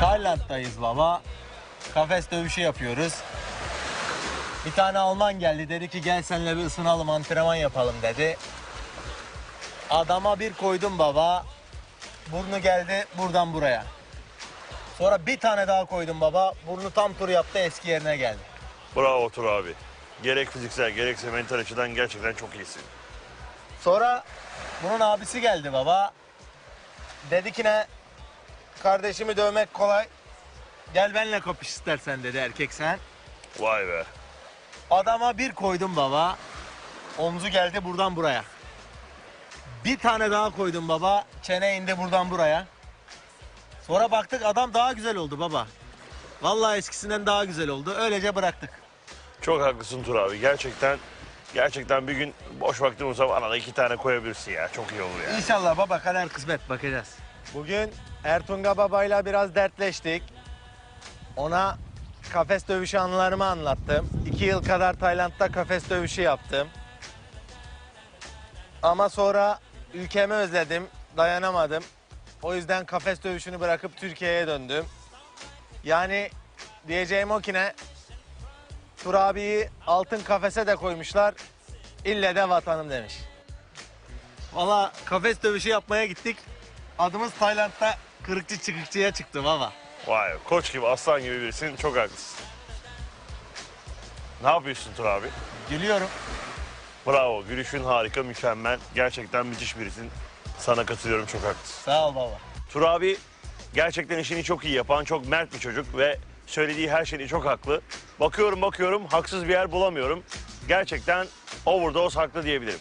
Tayland'dayız baba. Kafes dövüşü şey yapıyoruz. Bir tane Alman geldi dedi ki gel seninle bir ısınalım antrenman yapalım dedi. Adama bir koydum baba. Burnu geldi buradan buraya. Sonra bir tane daha koydum baba. Burnu tam tur yaptı eski yerine geldi. Bravo Tur abi. Gerek fiziksel gerekse mental açıdan gerçekten çok iyisin. Sonra bunun abisi geldi baba. Dedi ki ne? Kardeşimi dövmek kolay. Gel benimle kapış istersen dedi erkek sen. Vay be. Adama bir koydum baba. Omzu geldi buradan buraya. Bir tane daha koydum baba. Çene indi buradan buraya. Sonra baktık adam daha güzel oldu baba. Vallahi eskisinden daha güzel oldu. Öylece bıraktık. Çok haklısın Tur abi. Gerçekten gerçekten bir gün boş vaktim olsa bana da iki tane koyabilirsin ya. Çok iyi olur ya. İnşallah baba kader kısmet bakacağız. Bugün Ertunga babayla biraz dertleştik. Ona kafes dövüşü anılarımı anlattım. İki yıl kadar Tayland'da kafes dövüşü yaptım. Ama sonra ülkemi özledim, dayanamadım. O yüzden kafes dövüşünü bırakıp Türkiye'ye döndüm. Yani diyeceğim o ki ne? Tur abiyi altın kafese de koymuşlar. İlle de vatanım demiş. Valla kafes dövüşü yapmaya gittik. Adımız Tayland'da kırıkçı çıkıkçıya çıktı baba. Vay. Koç gibi aslan gibi birisin. Çok haklısın. Ne yapıyorsun Tur abi? Gülüyorum. Bravo. Gülüşün harika, mükemmel. Gerçekten müthiş birisin. Sana katılıyorum. Çok haklısın. Sağ ol baba. Tur abi gerçekten işini çok iyi yapan, çok mert bir çocuk ve söylediği her şeyi çok haklı. Bakıyorum bakıyorum haksız bir yer bulamıyorum. Gerçekten overdose haklı diyebilirim.